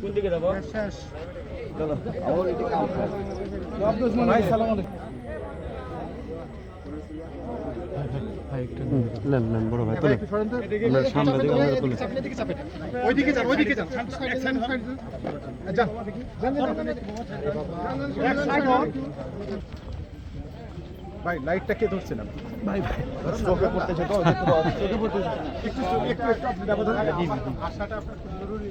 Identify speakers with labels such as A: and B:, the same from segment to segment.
A: কোন দিকে যাব?
B: শেষ
A: চলো
C: নেন নেন বড় ভাই তুলে আমরা সামনে দিকে আমরা তুলে
B: ওইদিকে যান ওইদিকে যান যান যান যান হন ভাই লাইটটা কে ধরছে না ভাই ভাই চোখে পড়তেছে তো চোখে পড়তেছে একটু একটু একটু আপনি ব্যবধান আশাটা আপনার খুব জরুরি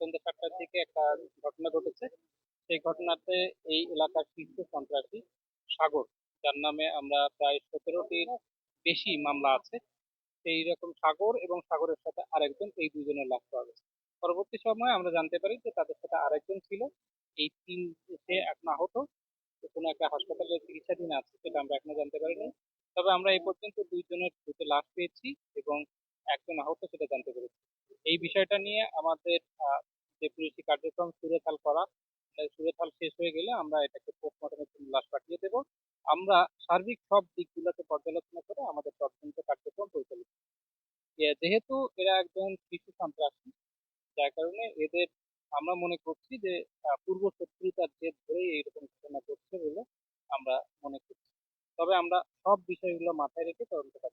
D: সন্ধ্যা সাতটার দিকে একটা ঘটনা ঘটেছে। সেই ঘটনাতে এই এলাকার শীর্ষ সন্ত্রাসী সাগর, যার নামে আমরা প্রায় সতেরোটির বেশি মামলা আছে। সেই রকম সাগর এবং সাগরের সাথে আরেকজন, এই দুজনের লাশ পাওয়া গেছে। পরবর্তী সময়ে আমরা জানতে পারি যে তাদের সাথে আরেকজন ছিল। এই তিন, সে এখন আহত কোনো একটা হাসপাতালে চিকিৎসাধীন আছে সেটা আমরা এখনও জানতে পারিনি। তবে আমরা এই পর্যন্ত দুইজনের দুটো লাশ পেয়েছি এবং একজন আহত সেটা জানতে পেরেছি। এই বিষয়টা নিয়ে আমাদের যে পুলিশি কার্যক্রম সুরেথাল করা সুরেথাল শেষ হয়ে গেলে আমরা এটাকে পোস্টমর্টমের জন্য লাশ পাঠিয়ে দেব। আমরা সার্বিক সব দিকগুলোকে পর্যালোচনা করে আমাদের তদন্ত কার্যক্রম পরিচালিত যেহেতু এরা একজন শিশু সন্ত্রাসী, যার কারণে এদের আমরা মনে করছি যে পূর্ব শত্রুতার জেদ ধরেই এইরকম ঘটনা ঘটছে বলে আমরা মনে করছি তবে আমরা সব বিষয়গুলো মাথায় রেখে তদন্ত কাজ।